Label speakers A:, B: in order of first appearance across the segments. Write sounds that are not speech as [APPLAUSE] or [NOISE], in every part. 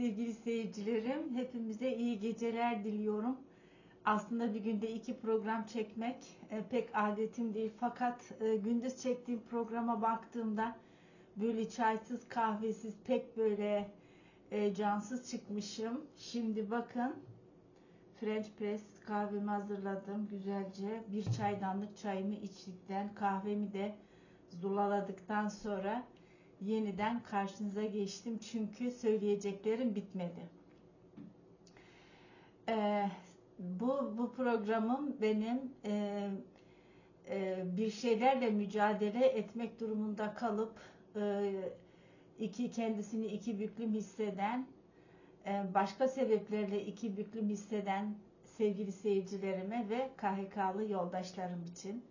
A: sevgili seyircilerim. Hepimize iyi geceler diliyorum. Aslında bir günde iki program çekmek e, pek adetim değil. Fakat e, gündüz çektiğim programa baktığımda böyle çaysız kahvesiz pek böyle e, cansız çıkmışım. Şimdi bakın French press kahvemi hazırladım güzelce. Bir çaydanlık çayımı içtikten kahvemi de zulaladıktan sonra yeniden karşınıza geçtim. Çünkü söyleyeceklerim bitmedi. Ee, bu, bu programım benim e, e, bir şeylerle mücadele etmek durumunda kalıp e, iki kendisini iki büklüm hisseden e, başka sebeplerle iki büklüm hisseden sevgili seyircilerime ve KHK'lı yoldaşlarım için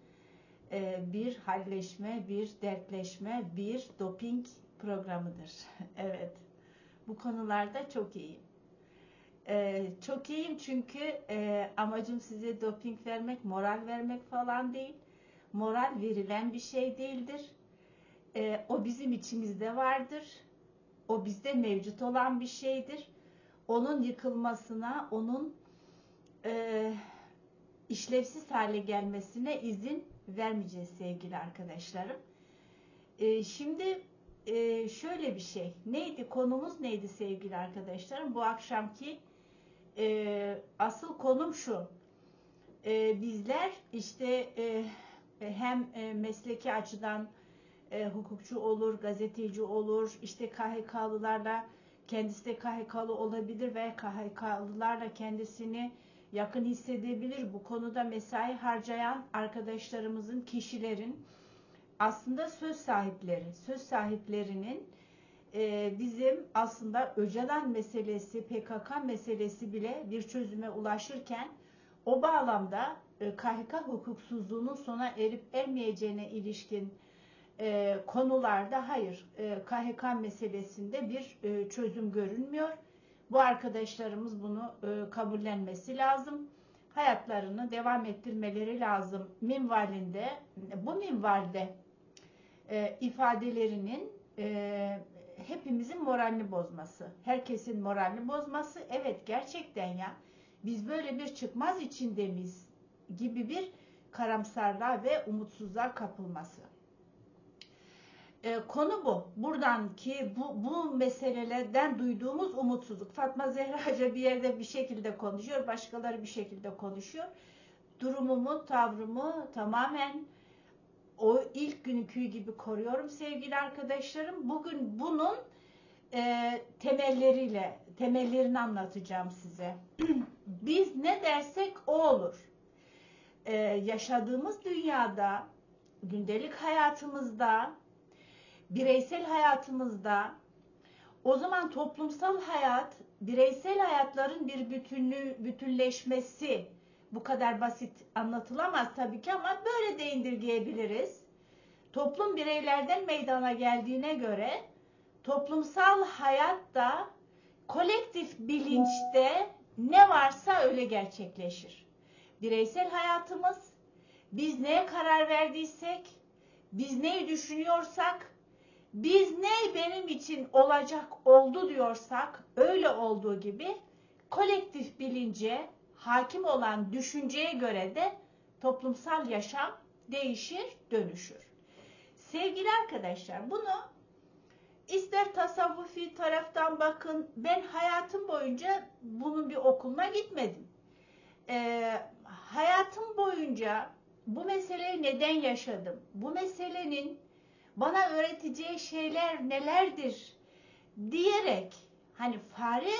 A: e, bir halleşme, bir dertleşme, bir doping programıdır. [LAUGHS] evet. Bu konularda çok iyiyim. Ee, çok iyiyim çünkü e, amacım size doping vermek, moral vermek falan değil. Moral verilen bir şey değildir. E, o bizim içimizde vardır. O bizde mevcut olan bir şeydir. Onun yıkılmasına, onun e, işlevsiz hale gelmesine izin vermeyeceğiz sevgili arkadaşlarım. E, şimdi e, şöyle bir şey. Neydi? Konumuz neydi sevgili arkadaşlarım? Bu akşamki e, asıl konum şu. E, bizler işte e, hem e, mesleki açıdan e, hukukçu olur, gazeteci olur, işte KHK'lılarla kendisi de KHK'lı olabilir ve KHK'lılarla kendisini yakın hissedebilir. Bu konuda mesai harcayan arkadaşlarımızın, kişilerin aslında söz sahipleri, söz sahiplerinin e, bizim aslında Öcalan meselesi, PKK meselesi bile bir çözüme ulaşırken o bağlamda e, KHK hukuksuzluğunun sona erip ermeyeceğine ilişkin e, konularda hayır e, KHK meselesinde bir e, çözüm görünmüyor. Bu arkadaşlarımız bunu e, kabullenmesi lazım. Hayatlarını devam ettirmeleri lazım. Minvalinde, bu minvalde e, ifadelerinin e, hepimizin moralini bozması, herkesin moralini bozması, evet gerçekten ya biz böyle bir çıkmaz içinde miyiz gibi bir karamsarlığa ve umutsuzluğa kapılması. E, konu bu. Buradan ki bu, bu meselelerden duyduğumuz umutsuzluk. Fatma Zehra bir yerde bir şekilde konuşuyor, başkaları bir şekilde konuşuyor. Durumumu, tavrımı tamamen o ilk günkü gibi koruyorum sevgili arkadaşlarım. Bugün bunun e, temelleriyle, temellerini anlatacağım size. [CLEARS THROAT] Biz ne dersek o olur. E, yaşadığımız dünyada, gündelik hayatımızda, bireysel hayatımızda, o zaman toplumsal hayat, bireysel hayatların bir bütünlüğü, bütünleşmesi, bu kadar basit anlatılamaz tabii ki ama böyle de indirgeyebiliriz. Toplum bireylerden meydana geldiğine göre toplumsal hayatta kolektif bilinçte ne varsa öyle gerçekleşir. Bireysel hayatımız, biz neye karar verdiysek, biz neyi düşünüyorsak, biz ne benim için olacak oldu diyorsak, öyle olduğu gibi kolektif bilince, hakim olan düşünceye göre de toplumsal yaşam değişir, dönüşür. Sevgili arkadaşlar bunu ister tasavvufi taraftan bakın ben hayatım boyunca bunun bir okuluna gitmedim. Ee, hayatım boyunca bu meseleyi neden yaşadım? Bu meselenin bana öğreteceği şeyler nelerdir diyerek hani fare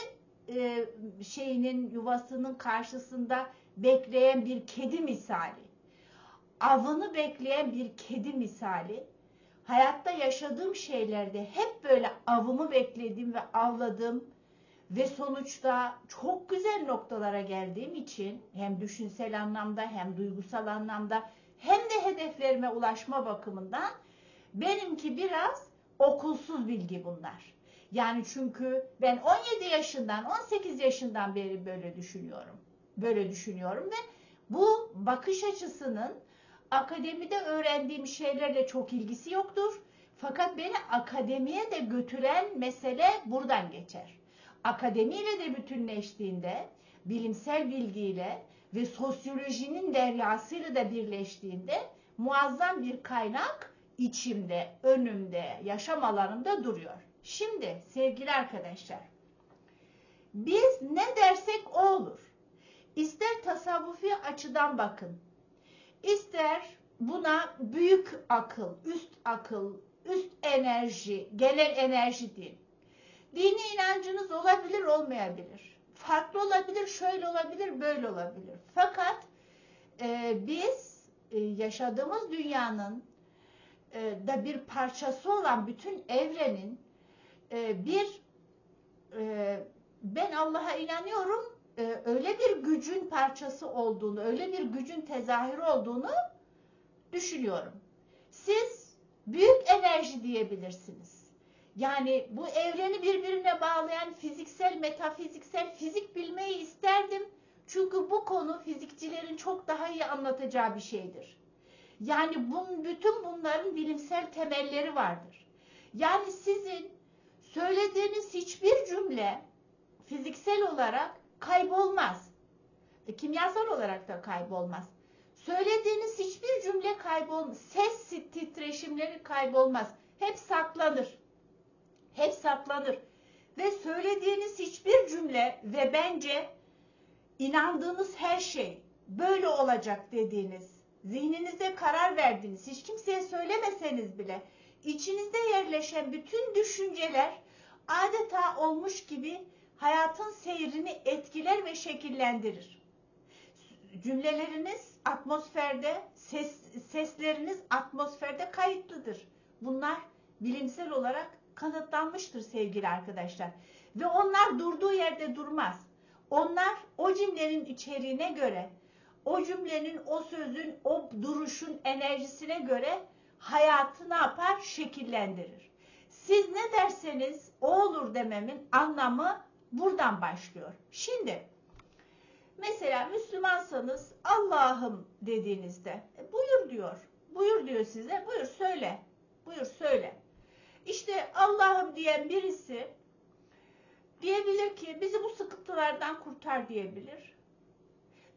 A: e, şeyinin yuvasının karşısında bekleyen bir kedi misali, avını bekleyen bir kedi misali, hayatta yaşadığım şeylerde hep böyle avımı bekledim ve avladım ve sonuçta çok güzel noktalara geldiğim için hem düşünsel anlamda hem duygusal anlamda hem de hedeflerime ulaşma bakımından benimki biraz okulsuz bilgi bunlar. Yani çünkü ben 17 yaşından 18 yaşından beri böyle düşünüyorum. Böyle düşünüyorum ve bu bakış açısının akademide öğrendiğim şeylerle çok ilgisi yoktur. Fakat beni akademiye de götüren mesele buradan geçer. akademiyle de bütünleştiğinde, bilimsel bilgiyle ve sosyolojinin deryasıyla da birleştiğinde muazzam bir kaynak içimde, önümde, yaşam alanımda duruyor. Şimdi sevgili arkadaşlar, biz ne dersek o olur. İster tasavvufi açıdan bakın, ister buna büyük akıl, üst akıl, üst enerji, genel enerji deyin. Dini inancınız olabilir, olmayabilir. Farklı olabilir, şöyle olabilir, böyle olabilir. Fakat e, biz e, yaşadığımız dünyanın e, da bir parçası olan bütün evrenin e, bir e, ben Allah'a inanıyorum e, öyle bir gücün parçası olduğunu, öyle bir gücün tezahürü olduğunu düşünüyorum. Siz büyük enerji diyebilirsiniz. Yani bu evreni birbirine bağlayan fiziksel, metafiziksel fizik bilmeyi isterdim. Çünkü bu konu fizikçilerin çok daha iyi anlatacağı bir şeydir. Yani bun, bütün bunların bilimsel temelleri vardır. Yani sizin söylediğiniz hiçbir cümle fiziksel olarak kaybolmaz. E, kimyasal olarak da kaybolmaz. Söylediğiniz hiçbir cümle kaybolmaz. Ses titreşimleri kaybolmaz. Hep saklanır. Hep saklanır. Ve söylediğiniz hiçbir cümle ve bence inandığınız her şey böyle olacak dediğiniz, zihninizde karar verdiğiniz, hiç kimseye söylemeseniz bile içinizde yerleşen bütün düşünceler adeta olmuş gibi hayatın seyrini etkiler ve şekillendirir. Cümleleriniz atmosferde, ses, sesleriniz atmosferde kayıtlıdır. Bunlar bilimsel olarak kanıtlanmıştır sevgili arkadaşlar. Ve onlar durduğu yerde durmaz. Onlar o cümlenin içeriğine göre, o cümlenin, o sözün, o duruşun enerjisine göre hayatı ne yapar? Şekillendirir. Siz ne derseniz o olur dememin anlamı buradan başlıyor. Şimdi mesela Müslümansanız Allah'ım dediğinizde e, buyur diyor. Buyur diyor size. Buyur söyle. Buyur söyle. İşte Allah'ım diyen birisi diyebilir ki bizi bu sıkıntılardan kurtar diyebilir.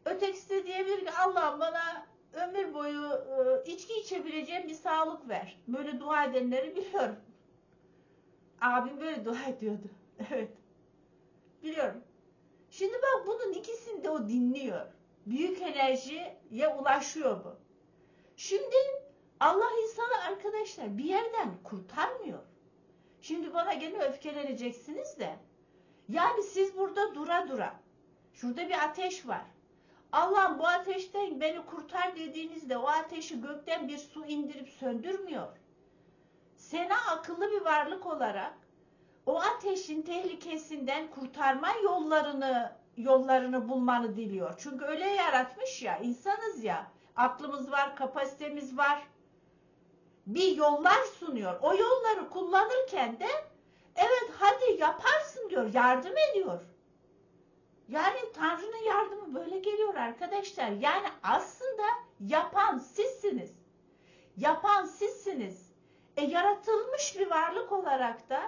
A: Ötekisi de diyebilir ki Allah'ım bana ömür boyu e, içki içebileceğim bir sağlık ver. Böyle dua edenleri biliyorum. Abim böyle dua ediyordu. [LAUGHS] Evet. Biliyorum. Şimdi bak bunun ikisini de o dinliyor. Büyük enerjiye ulaşıyor bu. Şimdi Allah insanı arkadaşlar bir yerden kurtarmıyor. Şimdi bana gene öfkeleneceksiniz de. Yani siz burada dura dura. Şurada bir ateş var. Allah'ım bu ateşten beni kurtar dediğinizde o ateşi gökten bir su indirip söndürmüyor. Sena akıllı bir varlık olarak o ateşin tehlikesinden kurtarma yollarını yollarını bulmanı diliyor. Çünkü öyle yaratmış ya, insanız ya. Aklımız var, kapasitemiz var. Bir yollar sunuyor. O yolları kullanırken de evet hadi yaparsın diyor, yardım ediyor. Yani Tanrı'nın yardımı böyle geliyor arkadaşlar. Yani aslında yapan sizsiniz. Yapan sizsiniz. E yaratılmış bir varlık olarak da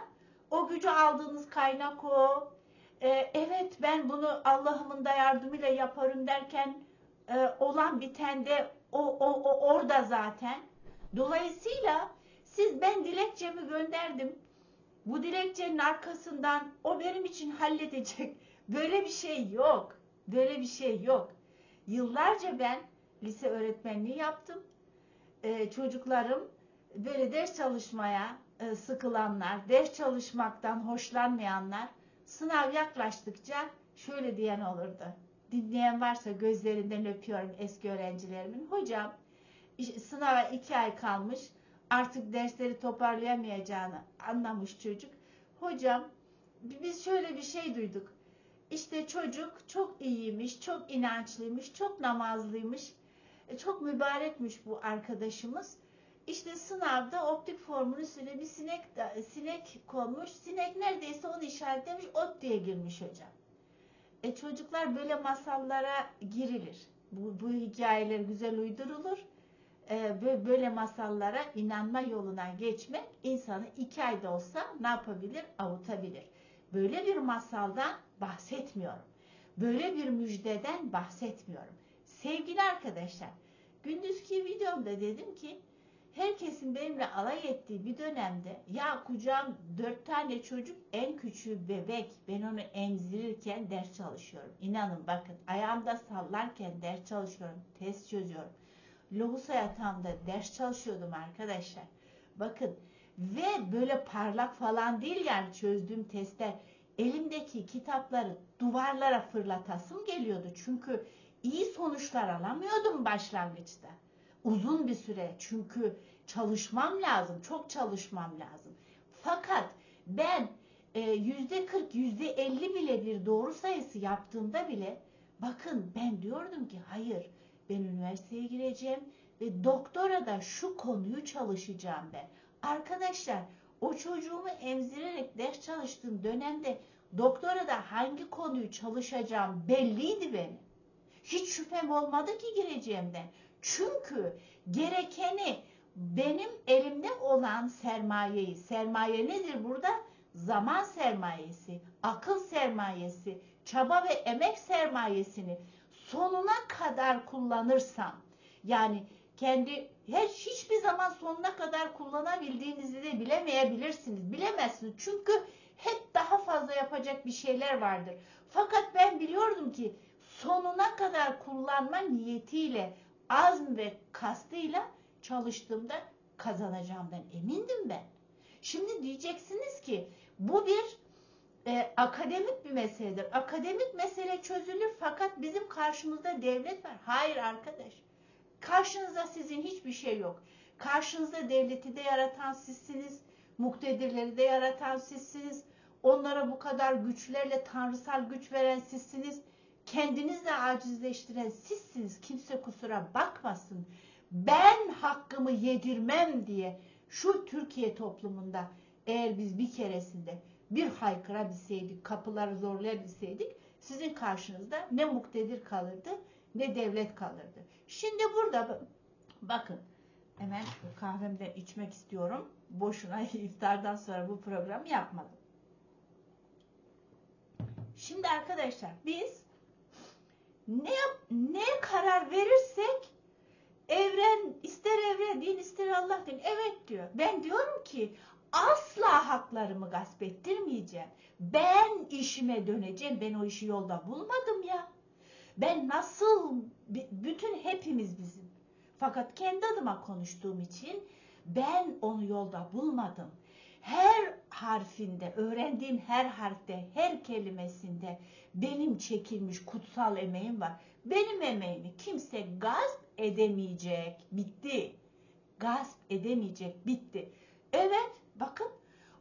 A: o gücü aldığınız kaynak o. Ee, evet ben bunu Allah'ımın da yardımıyla yaparım derken e, olan biten de o, o, o orada zaten. Dolayısıyla siz ben dilekçemi gönderdim. Bu dilekçenin arkasından o benim için halledecek. Böyle bir şey yok. Böyle bir şey yok. Yıllarca ben lise öğretmenliği yaptım. Ee, çocuklarım böyle ders çalışmaya e, sıkılanlar, ders çalışmaktan hoşlanmayanlar sınav yaklaştıkça şöyle diyen olurdu. Dinleyen varsa gözlerinden öpüyorum eski öğrencilerimin. Hocam sınava iki ay kalmış artık dersleri toparlayamayacağını anlamış çocuk. Hocam biz şöyle bir şey duyduk. İşte çocuk çok iyiymiş, çok inançlıymış, çok namazlıymış, e, çok mübarekmiş bu arkadaşımız. İşte sınavda optik formun üstüne bir sinek sinek konmuş. Sinek neredeyse onu işaretlemiş. Ot diye girmiş hocam. E çocuklar böyle masallara girilir. Bu, bu hikayeler güzel uydurulur. E, böyle masallara inanma yoluna geçmek insanı iki ayda olsa ne yapabilir? Avutabilir. Böyle bir masaldan bahsetmiyorum. Böyle bir müjdeden bahsetmiyorum. Sevgili arkadaşlar, gündüzki videomda dedim ki herkesin benimle alay ettiği bir dönemde ya kucağım dört tane çocuk en küçüğü bebek ben onu emzirirken ders çalışıyorum. İnanın bakın ayağımda sallarken ders çalışıyorum. Test çözüyorum. Lohusa yatağımda ders çalışıyordum arkadaşlar. Bakın ve böyle parlak falan değil yani çözdüğüm testler. Elimdeki kitapları duvarlara fırlatasım geliyordu. Çünkü iyi sonuçlar alamıyordum başlangıçta. Uzun bir süre çünkü çalışmam lazım, çok çalışmam lazım. Fakat ben e, yüzde 40, yüzde 50 bile bir doğru sayısı yaptığımda bile bakın ben diyordum ki hayır ben üniversiteye gireceğim ve doktora da şu konuyu çalışacağım ben. Arkadaşlar o çocuğumu emzirerek ders çalıştığım dönemde doktora da hangi konuyu çalışacağım belliydi benim. Hiç şüphem olmadı ki gireceğimden. Çünkü gerekeni benim elimde olan sermayeyi, sermaye nedir burada? Zaman sermayesi, akıl sermayesi, çaba ve emek sermayesini sonuna kadar kullanırsam, yani kendi hiç hiçbir zaman sonuna kadar kullanabildiğinizi de bilemeyebilirsiniz. Bilemezsiniz. Çünkü hep daha fazla yapacak bir şeyler vardır. Fakat ben biliyordum ki sonuna kadar kullanma niyetiyle, azm ve kastıyla çalıştığımda kazanacağımdan emindim ben. Şimdi diyeceksiniz ki bu bir e, akademik bir meseledir. Akademik mesele çözülür fakat bizim karşımızda devlet var. Hayır arkadaş. Karşınızda sizin hiçbir şey yok. Karşınızda devleti de yaratan sizsiniz. Muktedirleri de yaratan sizsiniz. Onlara bu kadar güçlerle tanrısal güç veren sizsiniz. Kendinizle acizleştiren sizsiniz. Kimse kusura bakmasın. Ben hakkımı yedirmem diye şu Türkiye toplumunda eğer biz bir keresinde bir haykırabilseydik, kapıları zorlayabilseydik sizin karşınızda ne muktedir kalırdı ne devlet kalırdı. Şimdi burada bakın hemen kahvemden içmek istiyorum. Boşuna [LAUGHS] iftardan sonra bu programı yapmadım. Şimdi arkadaşlar biz ne neye karar verirsek evren ister evren din ister Allah din evet diyor. Ben diyorum ki asla haklarımı gasp ettirmeyeceğim. Ben işime döneceğim. Ben o işi yolda bulmadım ya. Ben nasıl bütün hepimiz bizim. Fakat kendi adıma konuştuğum için ben onu yolda bulmadım. Her harfinde, öğrendiğim her harfte, her kelimesinde benim çekilmiş kutsal emeğim var. Benim emeğimi kimse gasp edemeyecek. Bitti. Gasp edemeyecek. Bitti. Evet, bakın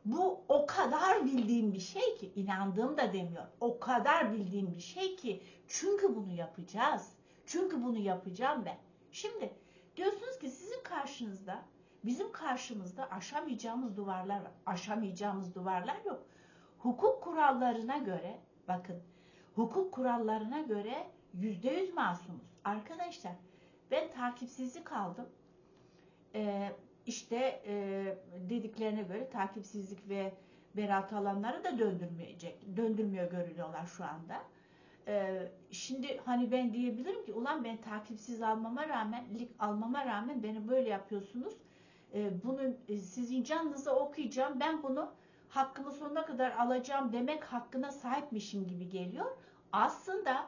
A: bu o kadar bildiğim bir şey ki, inandığım da demiyor. O kadar bildiğim bir şey ki, çünkü bunu yapacağız. Çünkü bunu yapacağım ben. Şimdi diyorsunuz ki sizin karşınızda, bizim karşımızda aşamayacağımız duvarlar var. Aşamayacağımız duvarlar yok. Hukuk kurallarına göre, bakın, hukuk kurallarına göre yüzde yüz masumuz. Arkadaşlar, ben takipsizlik aldım. Ee, işte e, dediklerine göre takipsizlik ve beraat alanları da döndürmeyecek, döndürmüyor görünüyorlar şu anda. Ee, şimdi hani ben diyebilirim ki ulan ben takipsiz almama rağmen, lik almama rağmen beni böyle yapıyorsunuz. Ee, bunu e, sizin canınıza okuyacağım. Ben bunu hakkımı sonuna kadar alacağım demek hakkına sahipmişim gibi geliyor. Aslında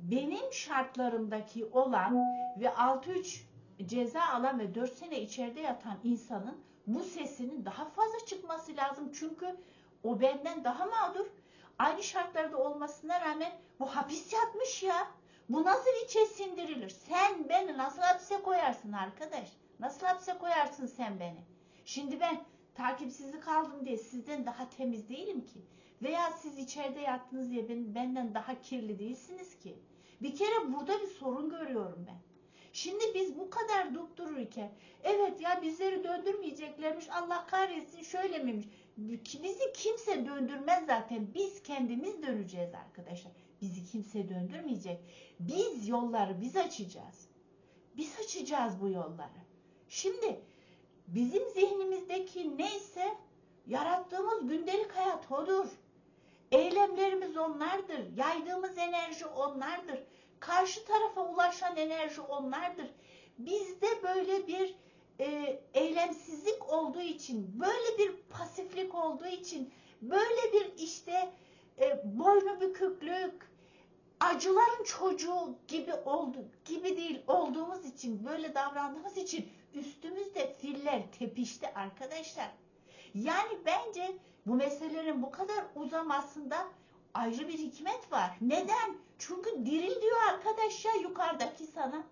A: benim şartlarımdaki olan ve 6-3 ceza alan ve 4 sene içeride yatan insanın bu sesinin daha fazla çıkması lazım. Çünkü o benden daha mağdur. Aynı şartlarda olmasına rağmen bu hapis yatmış ya. Bu nasıl içe sindirilir? Sen beni nasıl hapse koyarsın arkadaş? Nasıl hapse koyarsın sen beni? Şimdi ben takipsizlik aldım diye sizden daha temiz değilim ki. Veya siz içeride yattınız diye ben, benden daha kirli değilsiniz ki. Bir kere burada bir sorun görüyorum ben. Şimdi biz bu kadar durup dururken evet ya bizleri döndürmeyeceklermiş Allah kahretsin şöyle miymiş? Bizi kimse döndürmez zaten. Biz kendimiz döneceğiz arkadaşlar. Bizi kimse döndürmeyecek. Biz yolları biz açacağız. Biz açacağız bu yolları. Şimdi bizim zihnimizdeki neyse yarattığımız gündelik hayat odur.
B: sistemlerimiz onlardır. Yaydığımız enerji onlardır. Karşı tarafa ulaşan enerji onlardır. Bizde böyle bir e, eylemsizlik olduğu için, böyle bir pasiflik olduğu için, böyle bir işte e, boynu büküklük, acıların çocuğu gibi oldu gibi değil olduğumuz için, böyle davrandığımız için üstümüzde filler tepişti arkadaşlar. Yani bence bu meselelerin bu kadar uzamasında ayrı bir hikmet var. Neden? Çünkü diril diyor arkadaş ya yukarıdaki sana.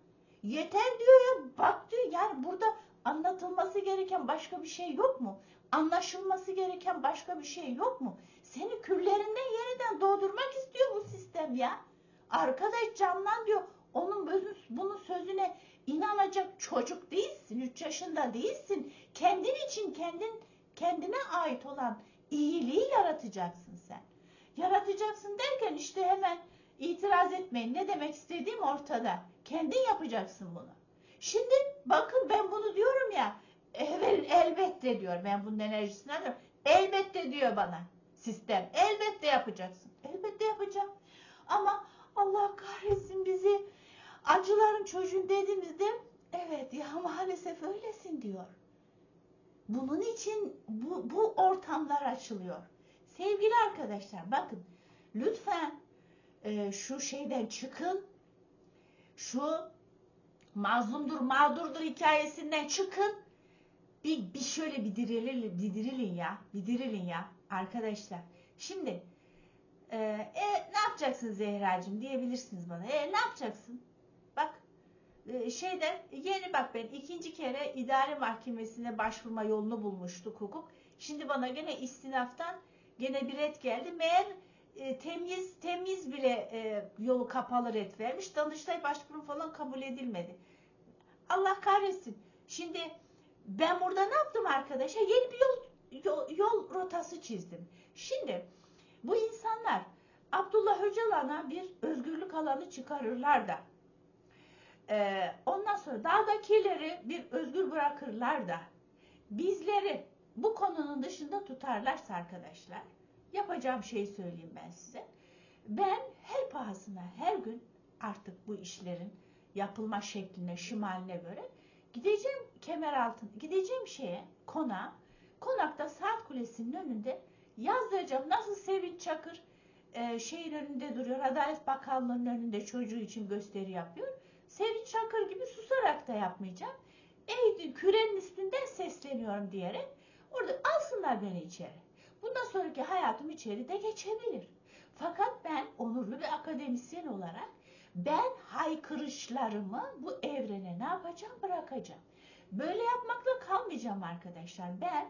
B: Yeter diyor ya bak diyor yani burada anlatılması gereken başka bir şey yok mu? Anlaşılması gereken başka bir şey yok mu? Seni küllerinden yeniden doğdurmak istiyor bu sistem ya. Arkadaş canlan diyor. Onun bunun sözüne inanacak çocuk değilsin. 3 yaşında değilsin. Kendin için kendin kendine ait olan iyiliği yaratacaksın sen. Yaratacaksın derken işte hemen itiraz etmeyin. Ne demek istediğim ortada. Kendin yapacaksın bunu. Şimdi bakın ben bunu diyorum ya. Evet elbette diyor. Ben bunun enerjisini alıyorum. Elbette diyor bana sistem. Elbette yapacaksın. Elbette yapacağım. Ama Allah kahretsin bizi acıların çocuğun dediğimizde evet ya maalesef öylesin diyor. Bunun için bu, bu ortamlar açılıyor. Sevgili arkadaşlar bakın lütfen e, şu şeyden çıkın. Şu mazlumdur mağdurdur hikayesinden çıkın. Bir, bir şöyle bir dirilin, bir dirilin ya. Bir dirilin ya arkadaşlar. Şimdi e, e, ne yapacaksın Zehracığım diyebilirsiniz bana. E ne yapacaksın? Bak e, şeyden yeni bak ben ikinci kere idare mahkemesine başvurma yolunu bulmuştuk hukuk. Şimdi bana gene istinaftan gene bir ret geldi. Meğer e, temyiz temyiz bile e, yolu kapalı ret vermiş. Danıştay başvuru falan kabul edilmedi. Allah kahretsin. Şimdi ben burada ne yaptım arkadaşa? Yeni bir yol, yol, yol rotası çizdim. Şimdi bu insanlar Abdullah Öcalan'a bir özgürlük alanı çıkarırlar da e, ondan sonra dağdakileri bir özgür bırakırlar da bizleri bu konunun dışında tutarlarsa arkadaşlar yapacağım şeyi söyleyeyim ben size. Ben her pahasına her gün artık bu işlerin yapılma şekline, şimaline göre gideceğim kemer altın, gideceğim şeye, konağa, konakta saat kulesinin önünde yazdıracağım. Nasıl Sevinç Çakır e, şeyin önünde duruyor, Adalet Bakanlığı'nın önünde çocuğu için gösteri yapıyor. Sevinç Çakır gibi susarak da yapmayacağım. Ey kürenin üstünden sesleniyorum diyerek orada alsınlar beni içeri. Bundan sonraki hayatım içeride geçebilir. Fakat ben onurlu bir akademisyen olarak ben haykırışlarımı bu evrene ne yapacağım bırakacağım. Böyle yapmakla kalmayacağım arkadaşlar. Ben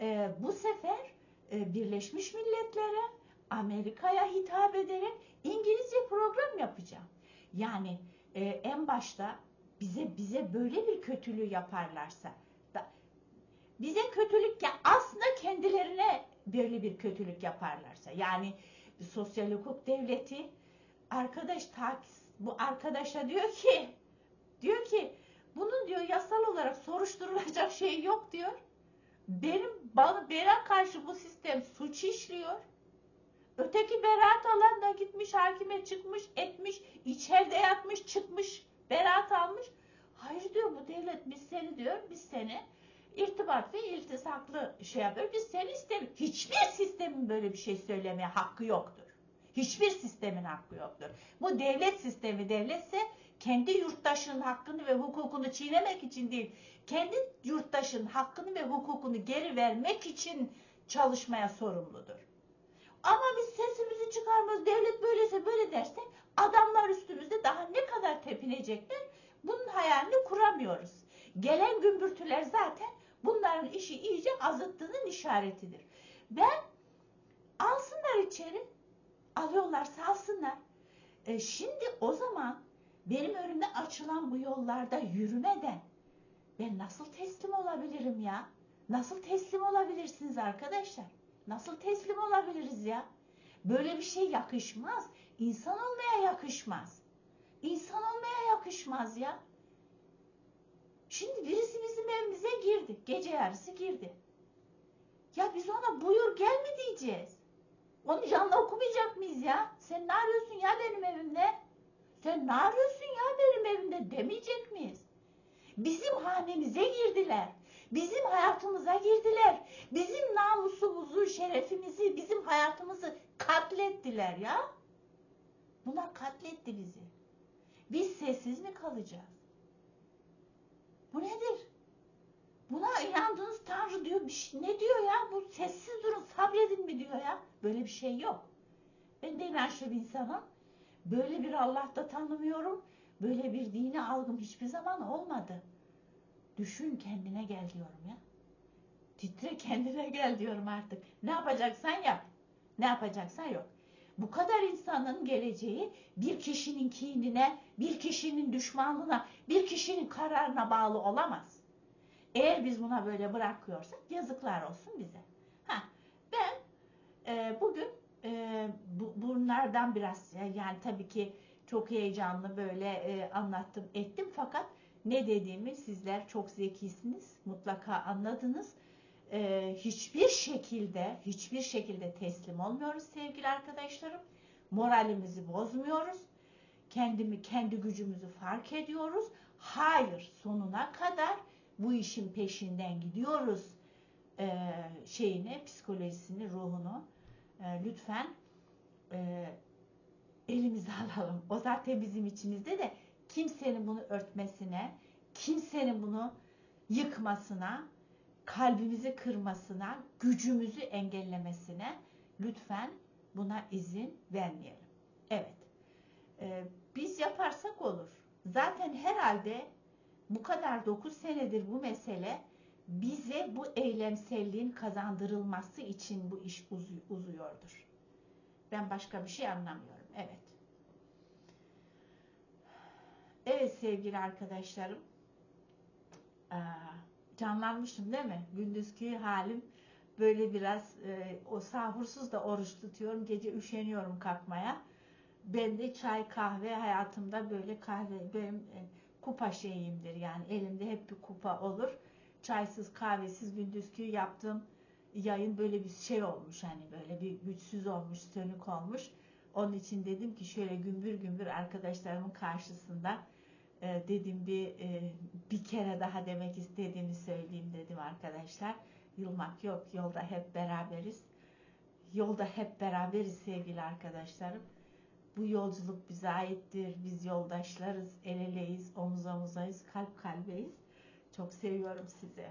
B: e, bu sefer e, Birleşmiş Milletler'e, Amerika'ya hitap ederek İngilizce program yapacağım. Yani e, en başta bize bize böyle bir kötülüğü yaparlarsa da, bize kötülük ya aslında kendilerine böyle bir kötülük yaparlarsa yani sosyal hukuk devleti arkadaş takis bu arkadaşa diyor ki diyor ki bunun diyor yasal olarak soruşturulacak şey yok diyor. Benim bana bana karşı bu sistem suç işliyor. Öteki beraat alan da gitmiş hakime çıkmış etmiş içeride yatmış çıkmış beraat almış. Hayır diyor bu devlet biz seni diyor biz seni irtibat ve iltisaklı şey yapıyor. Biz seni istemiyoruz. Hiçbir sistemin böyle bir şey söylemeye hakkı yoktur. Hiçbir sistemin hakkı yoktur. Bu devlet sistemi devletse kendi yurttaşının hakkını ve hukukunu çiğnemek için değil, kendi yurttaşının hakkını ve hukukunu geri vermek için çalışmaya sorumludur. Ama biz sesimizi çıkarmaz, devlet böylese böyle dersek adamlar üstümüzde daha ne kadar tepinecekler bunun hayalini kuramıyoruz. Gelen gümbürtüler zaten bunların işi iyice azıttığının işaretidir. Ben alsınlar içeri, alıyorlarsa alsınlar. E şimdi o zaman benim önümde açılan bu yollarda yürümeden ben nasıl teslim olabilirim ya? Nasıl teslim olabilirsiniz arkadaşlar? Nasıl teslim olabiliriz ya? Böyle bir şey yakışmaz. İnsan olmaya yakışmaz. İnsan olmaya yakışmaz ya. Şimdi birisi bizim evimize girdi. Gece yarısı girdi. Ya biz ona buyur gel mi diyeceğiz? Onu canlı okumayacak mıyız ya? Sen ne arıyorsun ya benim evimde? Sen ne arıyorsun ya benim evimde demeyecek miyiz? Bizim hanemize girdiler. Bizim hayatımıza girdiler. Bizim namusumuzu, şerefimizi, bizim hayatımızı katlettiler ya. Bunlar katletti bizi. Biz sessiz mi kalacağız? Bu nedir? Buna inandığınız Tanrı diyor bir şey, ne diyor ya? Bu sessiz durun sabredin mi diyor ya? Böyle bir şey yok. Ben de inançlı bir insanım. Böyle bir Allah da tanımıyorum. Böyle bir dini algım hiçbir zaman olmadı. Düşün kendine gel diyorum ya. Titre kendine gel diyorum artık. Ne yapacaksan yap. Ne yapacaksan yok. Bu kadar insanın geleceği bir kişinin kinine, bir kişinin düşmanlığına, bir kişinin kararına bağlı olamaz. Eğer biz buna böyle bırakıyorsak yazıklar olsun bize. Ha, ben e, bugün e, bu, bunlardan biraz yani tabii ki çok heyecanlı böyle e, anlattım ettim fakat ne dediğimi sizler çok zekisiniz mutlaka anladınız. E, hiçbir şekilde hiçbir şekilde teslim olmuyoruz sevgili arkadaşlarım. Moralimizi bozmuyoruz. Kendimi kendi gücümüzü fark ediyoruz. Hayır sonuna kadar bu işin peşinden gidiyoruz e, şeyini, psikolojisini, ruhunu e, lütfen e, elimize [LAUGHS] alalım. O zaten bizim içimizde de kimsenin bunu örtmesine, kimsenin bunu yıkmasına, kalbimizi kırmasına, gücümüzü engellemesine lütfen buna izin vermeyelim. Evet. E, biz yaparsak olur. Zaten herhalde bu kadar 9 senedir bu mesele bize bu eylemselliğin kazandırılması için bu iş uzu- uzuyordur. Ben başka bir şey anlamıyorum. Evet. Evet sevgili arkadaşlarım. Aa, canlanmışım değil mi? Gündüzki halim böyle biraz e, o sahursuz da oruç tutuyorum. Gece üşeniyorum kalkmaya. Ben de çay kahve hayatımda böyle kahve benim e, kupa şeyimdir yani elimde hep bir kupa olur. Çaysız kahvesiz gündüzkü yaptığım yayın böyle bir şey olmuş hani böyle bir güçsüz olmuş sönük olmuş. Onun için dedim ki şöyle gümbür gümbür arkadaşlarımın karşısında e, dedim bir e, bir kere daha demek istediğimi söyleyeyim dedim arkadaşlar. Yılmak yok yolda hep beraberiz. Yolda hep beraberiz sevgili arkadaşlarım. Bu yolculuk bize aittir. Biz yoldaşlarız, el eleyiz, omuz omuzayız, kalp kalbeyiz. Çok seviyorum sizi.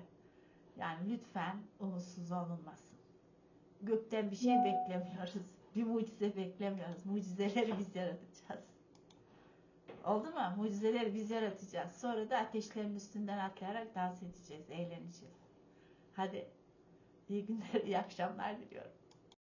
B: Yani lütfen umutsuz olunmasın. Gökten bir şey beklemiyoruz. Bir mucize beklemiyoruz. Mucizeleri biz yaratacağız. Oldu mu? Mucizeleri biz yaratacağız. Sonra da ateşlerin üstünden atlayarak dans edeceğiz, eğleneceğiz. Hadi. İyi günler, iyi akşamlar diliyorum.